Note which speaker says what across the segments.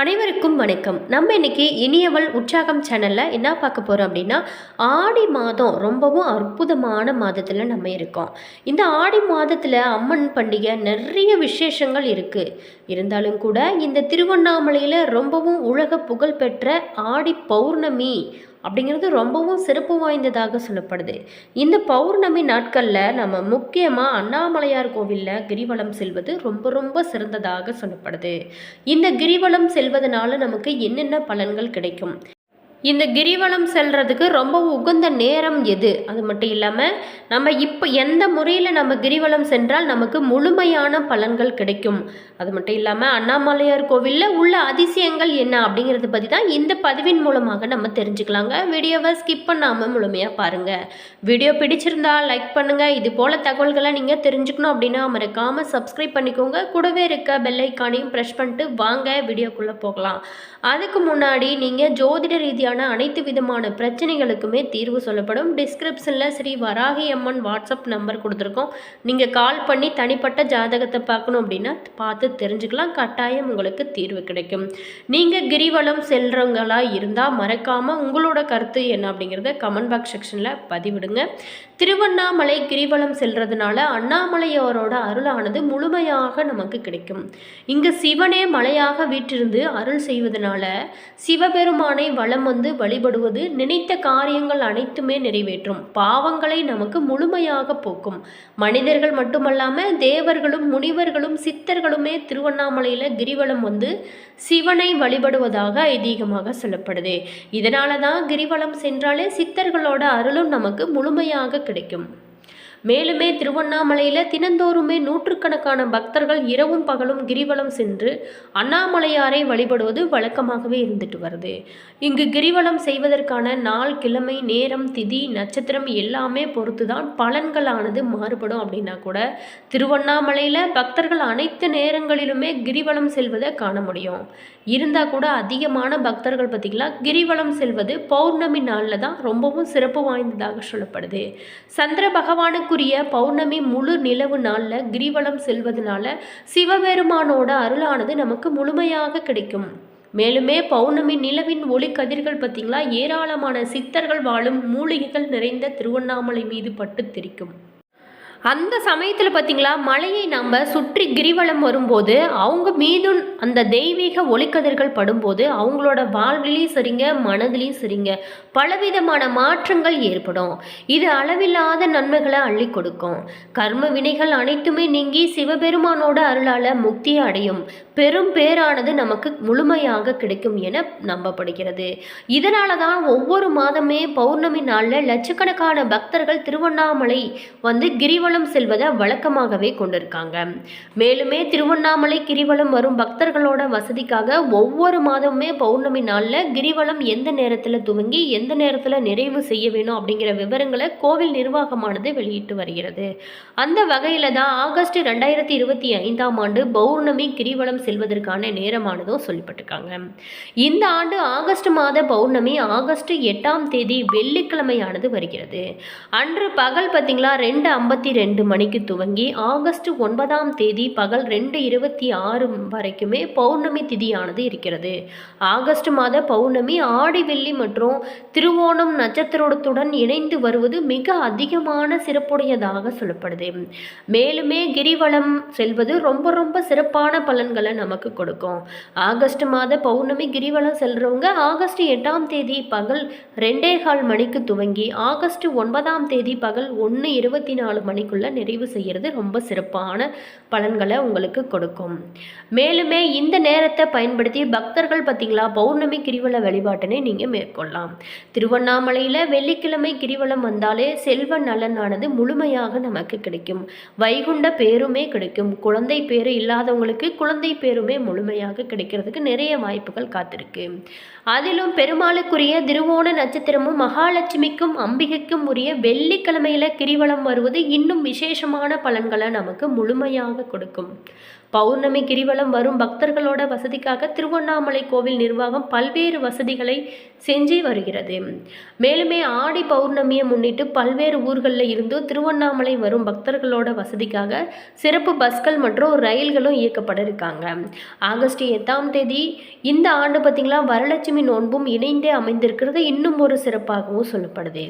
Speaker 1: அனைவருக்கும் வணக்கம். நம்ம இன்னைக்கு இனியவள் உற்சாகம் சேனலில் என்ன பார்க்க போகிறோம் அப்படின்னா ஆடி மாதம் ரொம்பவும் அற்புதமான மாதத்தில் நம்ம இருக்கோம். இந்த ஆடி மாதத்தில் அம்மன் பண்டிகை நிறைய விசேஷங்கள் இருக்குது இருந்தாலும் கூட இந்த திருவண்ணாமலையில் ரொம்பவும் உலக புகழ்பெற்ற ஆடி பௌர்ணமி அப்படிங்கிறது ரொம்பவும் சிறப்பு வாய்ந்ததாக சொல்லப்படுது. இந்த பௌர்ணமி நாட்களில் நம்ம முக்கியமாக அண்ணாமலையார் கோவிலில் கிரிவலம் செல்வது ரொம்ப ரொம்ப சிறந்ததாக சொல்லப்படுது. இந்த கிரிவலம் செல்வதனால நமக்கு என்னென்ன பலன்கள் கிடைக்கும்? இந்த கிரிவலம் செல்றதுக்கு ரொம்ப உகந்த நேரம் எது? அது மட்டும் இல்லாமல் நம்ம இப்போ எந்த முறையில் நம்ம கிரிவலம் சென்றால் நமக்கு முழுமையான பலன்கள் கிடைக்கும்? அது மட்டும் இல்லாமல் அண்ணாமலையார் கோவிலில் உள்ள அதிசயங்கள் என்ன அப்படிங்கிறத பற்றி தான் இந்த பதிவின் மூலமாக நம்ம தெரிஞ்சுக்கலாங்க. வீடியோவை ஸ்கிப் பண்ணாமல் முழுமையாக பாருங்கள் வீடியோ பிடிச்சிருந்தா லைக் பண்ணுங்கள் இது போல் தகவல்களை நீங்கள் தெரிஞ்சுக்கணும் அப்படின்னா மறக்காமல் சப்ஸ்கிரைப் பண்ணிக்கோங்க. கூடவே இருக்க பெல்லைக்கானையும் ப்ரெஷ் பண்ணிட்டு வாங்க. வீடியோக்குள்ளே போகலாம். அதுக்கு முன்னாடி நீங்கள் ஜோதிட ரீதியான அனைத்து விதமான பிரச்சனைகளுக்குமே தீர்வு சொல்லப்படும். டிஸ்கிரிப்ஷனில் ஸ்ரீ வராகி அம்மன் வாட்ஸ்அப் நம்பர் கொடுத்துருக்கோம். நீங்கள் கால் பண்ணி தனிப்பட்ட ஜாதகத்தை பார்க்கணும் அப்படின்னா பார்த்து தெரிஞ்சுக்கலாம். கட்டாயம் உங்களுக்கு தீர்வு கிடைக்கும். நீங்கள் கிரிவலம் செல்றவங்களா இருந்தால் மறக்காமல் உங்களோட கருத்து என்ன அப்படிங்கிறத கமெண்ட் பாக்ஸ் செக்ஷனில் பதிவிடுங்க. திருவண்ணாமலை கிரிவலம் செல்றதுனால அண்ணாமலையோரோட அருளானது முழுமையாக நமக்கு கிடைக்கும். இங்கே சிவனே மலையாக வீற்றிருந்து அருள் செய்வதனால சிவபெருமானை வளம் வந்து வழிபடுவது நினைத்த காரியங்கள் அனைத்துமே நிறைவேற்றும். பாவங்களை நமக்கு முழுமையாக போக்கும். மனிதர்கள் மட்டுமல்லாமல் தேவர்களும் முனிவர்களும் சித்தர்களுமே திருவண்ணாமலையில் கிரிவலம் வந்து சிவனை வழிபடுவதாக ஐதீகமாக சொல்லப்படுது. இதனால தான் கிரிவலம் சென்றாலே சித்தர்களோட அருளும் நமக்கு முழுமையாக கிடைக்கும். மேலுமே திருவண்ணாமலையில் தினந்தோறுமே நூற்றுக்கணக்கான பக்தர்கள் இரவும் பகலும் கிரிவலம் சென்று அண்ணாமலையாரை வழிபடுவது வழக்கமாகவே இருந்துட்டு வருது. இங்கு கிரிவலம் செய்வதற்கான நாள் கிழமை நேரம் திதி நட்சத்திரம் எல்லாமே பொறுத்து தான் பலன்களானது மாறுபடும் அப்படின்னா கூட திருவண்ணாமலையில் பக்தர்கள் அனைத்து நேரங்களிலுமே கிரிவலம் செல்வதை காண முடியும். இருந்தால் கூட அதிகமான பக்தர்கள் பார்த்திங்களா கிரிவலம் செல்வது பௌர்ணமி நாளில் தான் ரொம்பவும் சிறப்பு வாய்ந்ததாக சொல்லப்படுது. சந்திர பகவானுக்கு பகவானுக்குரிய பௌர்ணமி முழு நிலவு நாளில் கிரிவலம் செல்வதனால சிவபெருமானோட அருளானது நமக்கு முழுமையாக கிடைக்கும். மேலுமே பௌர்ணமி நிலவின் ஒளி கதிர்கள் பார்த்திங்களா ஏராளமான சித்தர்கள் வாழும் மூலிகைகள் நிறைந்த திருவண்ணாமலை மீது பட்டு தெரிக்கும். அந்த சமயத்தில் பார்த்தீங்களா மலையை நம்ம சுற்றி கிரிவலம் வரும்போது அவங்க மீதும் அந்த தெய்வீக ஒளிக்கதிர்கள் படும்போது அவங்களோட வாழ்விலையும் சரிங்க மனதிலையும் சரிங்க. பலவிதமான மாற்றங்கள் ஏற்படும். இது அளவில்லாத நன்மைகளை அள்ளி கொடுக்கும். கர்ம வினைகள் அனைத்துமே நீங்கி சிவபெருமானோட அருளால் முக்தியை அடையும். பெரும் பேரானது நமக்கு முழுமையாக கிடைக்கும் என நம்பப்படுகிறது. இதனால தான் ஒவ்வொரு மாதமே பௌர்ணமி நாளில் லட்சக்கணக்கான பக்தர்கள் திருவண்ணாமலை வந்து கிரிவலம் செல்வதை வழக்கமாகவே கொண்டிருக்காங்க. மேலுமே திருவண்ணாமலை கிரிவலம் வரும் பக்தர்களோட வசதிக்காக ஒவ்வொரு மாதமுமே பௌர்ணமி நாளில் கிரிவலம் எந்த நேரத்தில் துவங்கி எந்த நேரத்தில் நிறைவு செய்ய வேணும் அப்படிங்கிற விவரங்களை கோவில் நிர்வாகமானது வெளியிட்டு வருகிறது. அந்த வகையில் தான் ஆகஸ்ட் ரெண்டாயிரத்தி இருபத்தி ஐந்தாம் ஆண்டு பௌர்ணமி கிரிவலம் செல்வதற்கான நேரமானதும் சொல்லப்பட்டிருக்காங்க. இந்த ஆண்டு ஆகஸ்ட் மாத பௌர்ணமி ஆகஸ்ட் எட்டாம் தேதி வெள்ளிக்கிழமையானது வருகிறது. அன்று பகல் பார்த்தீங்களா ரெண்டு ஐம்பத்தி ரெண்டு ரெண்டு மணிக்கு துவங்கி ஆகஸ்ட் ஒன்பதாம் தேதி பகல் ரெண்டு இருபத்தி ஆறு வரைக்குமே பௌர்ணமி திதியானது இருக்கிறது. ஆகஸ்ட் மாத பௌர்ணமி ஆடி வெள்ளி மற்றும் திருவோணம் நட்சத்திரத்துடன் இணைந்து வருவது மிக அதிகமான சிறப்புடையதாக சொல்லப்படுது. மேலுமே கிரிவலம் செல்வது ரொம்ப ரொம்ப சிறப்பான பலன்களை நமக்கு கொடுக்கும். ஆகஸ்ட் மாத பௌர்ணமி கிரிவலம் செல்றவங்க ஆகஸ்ட் எட்டாம் தேதி பகல் ரெண்டே கால் மணிக்கு துவங்கி ஆகஸ்ட் ஒன்பதாம் தேதி பகல் ஒன்று இருபத்தி நாலு மணிக்கு மணிக்குள்ள நிறைவு செய்கிறது ரொம்ப சிறப்பான பலன்களை உங்களுக்கு கொடுக்கும். மேலுமே இந்த நேரத்தை பயன்படுத்தி பக்தர்கள் பார்த்தீங்களா? பௌர்ணமி கிரிவல வழிபாட்டினை நீங்கள் மேற்கொள்ளலாம். திருவண்ணாமலையில் வெள்ளிக்கிழமை கிரிவலம் வந்தாலே செல்வ நலனானது முழுமையாக நமக்கு கிடைக்கும். வைகுண்ட பேருமே கிடைக்கும். குழந்தை பேரு இல்லாதவங்களுக்கு குழந்தை பேருமே முழுமையாக கிடைக்கிறதுக்கு நிறைய வாய்ப்புகள் காத்திருக்கு. அதிலும் பெருமாளுக்குரிய திருவோண நட்சத்திரமும் மகாலட்சுமிக்கும் அம்பிகைக்கும் உரிய வெள்ளிக்கிழமையில கிரிவலம் வருவது இன்னும் இன்னும் விசேஷமான பலன்களை நமக்கு முழுமையாக கொடுக்கும். பௌர்ணமி கிரிவலம் வரும் பக்தர்களோட வசதிக்காக திருவண்ணாமலை கோவில் நிர்வாகம் பல்வேறு வசதிகளை செஞ்சு வருகிறது. மேலுமே ஆடி பௌர்ணமியை முன்னிட்டு பல்வேறு ஊர்களில் இருந்து திருவண்ணாமலை வரும் பக்தர்களோட வசதிக்காக சிறப்பு பஸ்கள் மற்றும் ரயில்களும் இயக்கப்பட இருக்காங்க. ஆகஸ்ட் எட்டாம் தேதி இந்த ஆண்டு பார்த்திங்களா வரலட்சுமி நோன்பும் இணைந்தே அமைந்திருக்கிறது. இன்னும் ஒரு சிறப்பாகவும் சொல்லப்படுது.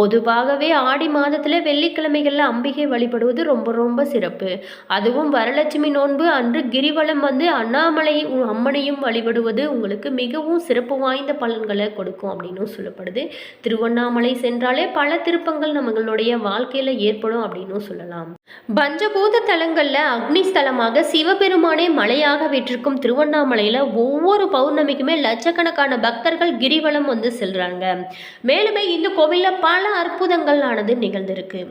Speaker 1: பொதுவாகவே ஆடி மாதத்தில் வெள்ளிக்கிழமைகளில் அம்பிகை வழிபடுவது ரொம்ப ரொம்ப சிறப்பு. அதுவும் வரலட்சுமி நோன்பு அன்று கிரிவலம் வந்து அண்ணாமலை அம்மனையும் வழிபடுவது உங்களுக்கு மிகவும் சிறப்பு வாய்ந்த பலன்களை கொடுக்கும் அப்படின்னும் சொல்லப்படுது. திருவண்ணாமலை சென்றாலே பல திருப்பங்கள் நம்மளுடைய வாழ்க்கையில் ஏற்படும் அப்படின்னும் சொல்லலாம். பஞ்சபூத தலங்களில் அக்னி ஸ்தலமாக சிவபெருமானே மலையாக விட்டிருக்கும் திருவண்ணாமலையில் ஒவ்வொரு பௌர்ணமிக்குமே லட்சக்கணக்கான பக்தர்கள் கிரிவலம் வந்து செல்றாங்க. மேலுமே இந்த கோவிலில் பல அற்புதங்களானது நிகழ்ந்திருக்கு.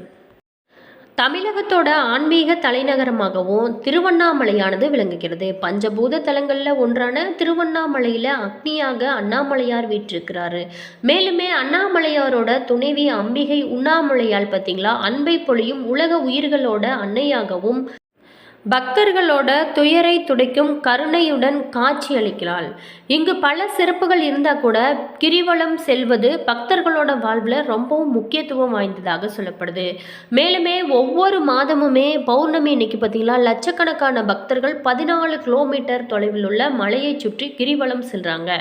Speaker 1: தமிழகத்தோட ஆன்மீக தலைநகரமாகவும் திருவண்ணாமலையானது விளங்குகிறது. பஞ்சபூத தலங்களில் ஒன்றான திருவண்ணாமலையில் அக்னியாக அண்ணாமலையார் வீற்றிருக்கிறாரு. மேலுமே அண்ணாமலையாரோட துணைவி அம்பிகை உண்ணாமலையால் பார்த்தீங்களா? அன்பை பொழியும் உலக உயிர்களோட அன்னையாகவும் பக்தர்களோட துயரை துடைக்கும் கருணையுடன் காட்சி அளிக்கிறாள் இங்கு பல சிறப்புகள் இருந்தால் கூட கிரிவலம் செல்வது பக்தர்களோட வாழ்வில் ரொம்பவும் முக்கியத்துவம் வாய்ந்ததாக சொல்லப்படுது. மேலுமே ஒவ்வொரு மாதமுமே பௌர்ணமி இன்னைக்கு பார்த்தீங்களா லட்சக்கணக்கான பக்தர்கள் பதினாலு கிலோமீட்டர் தொலைவில் உள்ள மலையை சுற்றி கிரிவலம் செல்றாங்க.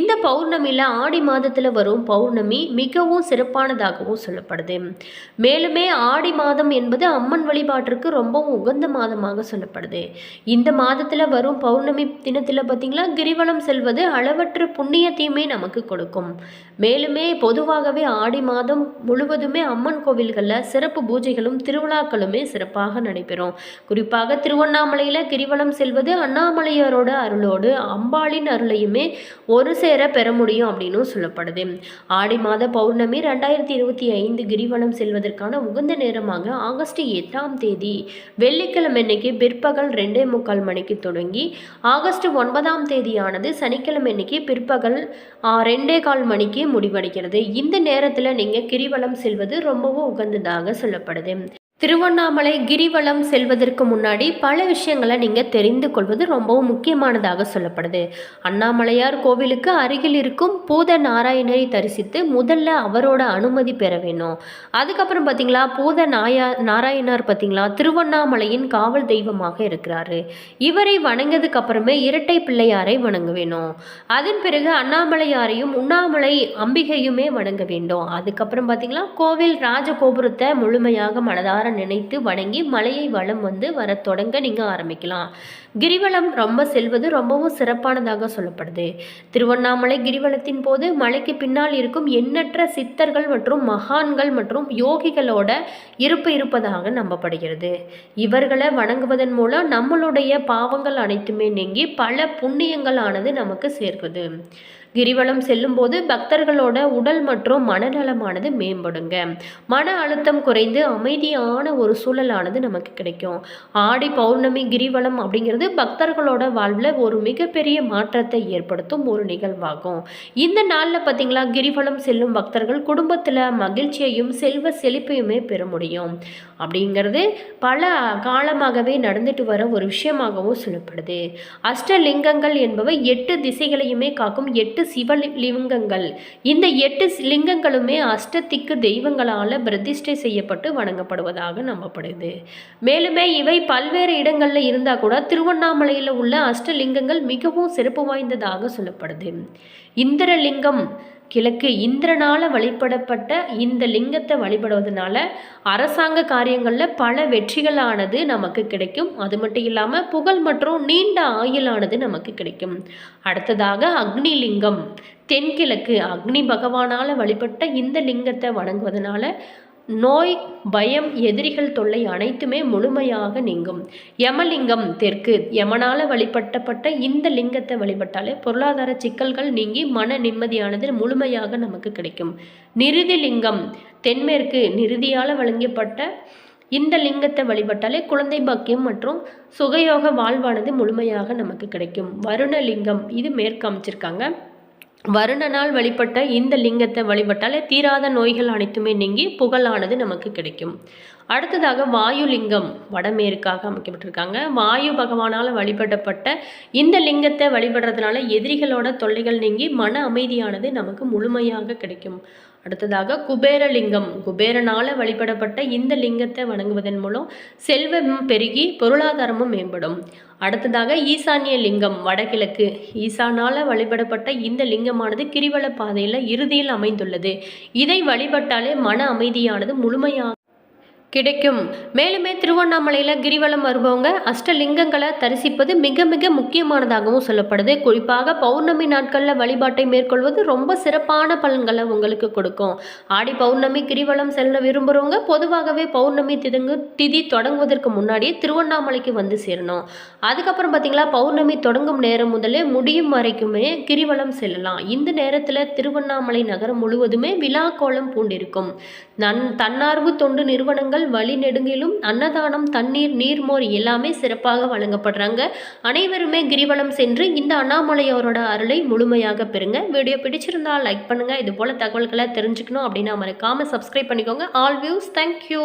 Speaker 1: இந்த பௌர்ணமியில் ஆடி மாதத்தில் வரும் பௌர்ணமி மிகவும் சிறப்பானதாகவும் சொல்லப்படுது. மேலுமே ஆடி மாதம் என்பது அம்மன் வழிபாட்டிற்கு ரொம்பவும் உகந்த மாதமாக சொல்லப்படுது. இந்த மாதத்தில் வரும் பௌர்ணமி தினத்தில் பார்த்தீங்களா கிரிவலம் செல்வது அளவற்ற புண்ணியத்தையுமே நமக்கு கொடுக்கும். மேலுமே பொதுவாகவே ஆடி மாதம் முழுவதுமே அம்மன் கோவில்களில் சிறப்பு பூஜைகளும் திருவிழாக்களுமே சிறப்பாக நடைபெறும். குறிப்பாக திருவண்ணாமலையில் கிரிவலம் செல்வது அண்ணாமலையாரோட அருளோடு அம்பாளின் அருளையுமே ஒரு சேர பெற முடியும் அப்படின்னு சொல்லப்படுது. ஆடி மாத பௌர்ணமி ரெண்டாயிரத்தி இருபத்தி ஐந்து கிரிவலம் செல்வதற்கான உகந்த நேரமாக ஆகஸ்ட் எட்டாம் தேதி வெள்ளிக்கிழமை அன்னைக்கு பிற்பகல் ரெண்டே முக்கால் மணிக்கு தொடங்கி ஆகஸ்ட் ஒன்பதாம் தேதியானது சனிக்கிழமை அன்னைக்கு பிற்பகல் ரெண்டே கால் மணிக்கு முடிவடைகிறது. இந்த நேரத்தில் நீங்கள் கிரிவலம் செல்வது ரொம்பவும் உகந்ததாக சொல்லப்படுது. திருவண்ணாமலை கிரிவலம் செல்வதற்கு முன்னாடி பல விஷயங்களை நீங்கள் தெரிந்து கொள்வது ரொம்பவும் முக்கியமானதாக சொல்லப்படுது. அண்ணாமலையார் கோவிலுக்கு அருகில் இருக்கும் பூத நாராயணரை தரிசித்து முதல்ல அவரோட அனுமதி பெற வேணும். அதுக்கப்புறம் பார்த்தீங்களா பூத நாயா நாராயணர் பார்த்தீங்களா திருவண்ணாமலையின் காவல் தெய்வமாக இருக்கிறாரு. இவரை வணங்கியதுக்கு அப்புறமே இரட்டை பிள்ளையாரை வணங்க வேணும். அதன் பிறகு அண்ணாமலையாரையும் உண்ணாமலை அம்பிகையுமே வணங்க வேண்டும். அதுக்கப்புறம் பார்த்தீங்களா கோவில் ராஜகோபுரத்தை முழுமையாக மனதார நினைத்து வணங்கி மலையை வளம் வந்து வர தொடங்க நீங்கள் ஆரம்பிக்கலாம். கிரிவலம் ரொம்ப செல்வது ரொம்பவும் சிறப்பானதாக சொல்லப்படுது. திருவண்ணாமலை கிரிவலத்தின் போது மலைக்கு பின்னால் இருக்கும் எண்ணற்ற சித்தர்கள் மற்றும் மகான்கள் மற்றும் யோகிகளோட இருப்பு இருப்பதாக நம்பப்படுகிறது. இவர்களை வணங்குவதன் மூலம் நம்மளுடைய பாவங்கள் அனைத்துமே நீங்கி பல புண்ணியங்கள் ஆனது நமக்கு சேர்க்குது. கிரிவலம் செல்லும்போது பக்தர்களோட உடல் மற்றும் மனநலமானது மேம்படுங்க. மன அழுத்தம் குறைந்து அமைதியான ஒரு சூழலானது நமக்கு கிடைக்கும். ஆடி பௌர்ணமி கிரிவலம் அப்படிங்கிறது பக்தர்களோட வாழ்வில் ஒரு மிகப்பெரிய மாற்றத்தை ஏற்படுத்தும் ஒரு நிகழ்வாகும். இந்த நாளில் பார்த்தீங்களா கிரிவலம் செல்லும் பக்தர்கள் குடும்பத்தில் மகிழ்ச்சியையும் செல்வ செழிப்பையுமே பெற முடியும். அப்படிங்கிறது பல காலமாகவே நடந்துட்டு வர ஒரு விஷயமாகவும் சொல்லப்படுது. அஷ்டலிங்கங்கள் என்பவை எட்டு திசைகளையுமே காக்கும் எட்டு சிவலிங்கங்கள் இந்த எட்டு லிங்கங்களுமே அஷ்டத்திக்கு தெய்வங்களால் பிரதிஷ்டை செய்யப்பட்டு வணங்கப்படுவதாக நம்பப்படுது. மேலுமே இவை பல்வேறு இடங்களில் இருந்தால் கூட திருவண்ணாமலையில் உள்ள அஷ்டலிங்கங்கள் மிகவும் சிறப்பு வாய்ந்ததாக சொல்லப்படுது. இந்திரலிங்கம் கிழக்கு இந்திரனால் வழிபடப்பட்ட இந்த லிங்கத்தை வழிபடுவதனால அரசாங்க காரியங்களில் பல வெற்றிகளானது நமக்கு கிடைக்கும். அது மட்டும் இல்லாமல் புகழ் மற்றும் நீண்ட ஆயுளானது நமக்கு கிடைக்கும். அடுத்ததாக அக்னி லிங்கம் தென்கிழக்கு அக்னி பகவானால் வழிபட்ட இந்த லிங்கத்தை வணங்குவதனால நோய் பயம் எதிரிகள் தொல்லை அனைத்துமே முழுமையாக நீங்கும். யமலிங்கம் தெற்கு. யமனால வழிபட்டப்பட்ட இந்த லிங்கத்தை வழிபட்டாலே பொருளாதார சிக்கல்கள் நீங்கி மன நிம்மதியானது முழுமையாக நமக்கு கிடைக்கும். நிருதி லிங்கம் தென்மேற்கு. நிருதியால் வழங்கப்பட்ட இந்த லிங்கத்தை வழிபட்டாலே குழந்தை பாக்கியம் மற்றும் சுகயோக வாழ்வானது முழுமையாக நமக்கு கிடைக்கும். வருணலிங்கம் இது மேற்கு அமைச்சிருக்காங்க வருணனால் வழிபட்ட இந்த லிங்கத்தை வழிபட்டாலே தீராத நோய்கள் அனைத்துமே நீங்கி புகழானது நமக்கு கிடைக்கும். அடுத்ததாக வாயு லிங்கம் வடமேற்காக அமைக்கப்பட்டிருக்காங்க. வாயு பகவானால் வழிபடப்பட்ட இந்த லிங்கத்தை வழிபடுறதுனால எதிரிகளோட தொல்லைகள் நீங்கி மன அமைதியானது நமக்கு முழுமையாக கிடைக்கும். அடுத்ததாக குபேரலிங்கம். குபேரனால் வழிபடப்பட்ட இந்த லிங்கத்தை வணங்குவதன் மூலம் செல்வம் பெருகி பொருளாதாரமும் மேம்படும். அடுத்ததாக ஈசானிய லிங்கம் வடகிழக்கு. ஈசானால் வழிபடப்பட்ட இந்த லிங்கமானது கிரிவல பாதையில் இறுதியில் அமைந்துள்ளது. இதை வழிபட்டாலே மன அமைதியானது முழுமையாக கிடைக்கும். மேலுமே திருவண்ணாமலையில் கிரிவலம் வருபவங்க அஷ்டலிங்கங்களை தரிசிப்பது மிக மிக முக்கியமானதாகவும் சொல்லப்படுது. குறிப்பாக பௌர்ணமி நாட்களில் வழிபாட்டை மேற்கொள்வது ரொம்ப சிறப்பான பலன்களை உங்களுக்கு கொடுக்கும். ஆடி பௌர்ணமி கிரிவலம் செல்ல விரும்புகிறவங்க பொதுவாகவே பௌர்ணமி திதங்கு திதி தொடங்குவதற்கு முன்னாடியே திருவண்ணாமலைக்கு வந்து சேரணும். அதுக்கப்புறம் பார்த்தீங்களா பௌர்ணமி தொடங்கும் நேரம் முதலே முடியும் வரைக்குமே கிரிவலம் செல்லலாம். இந்த நேரத்தில் திருவண்ணாமலை நகரம் முழுவதுமே விழா கோலம் பூண்டிருக்கும். நன் தன்னார்வ தொண்டு நிறுவனங்கள் வழி நெடுங்கிலும் அன்னதானம் தண்ணீர் நீர்மோர் எல்லாமே சிறப்பாக வழங்கப்படுறாங்க. அனைவருமே கிரிவலம் சென்று இந்த அண்ணாமலையோரோட அருளை முழுமையாக பெறுங்க. வீடியோ பிடிச்சிருந்தா லைக் பண்ணுங்க. இது போல தகவல்களை தெரிஞ்சுக்கணும் அப்படின்னா மறக்காம சப்ஸ்கிரைப் பண்ணிக்கோங்க. All views thank you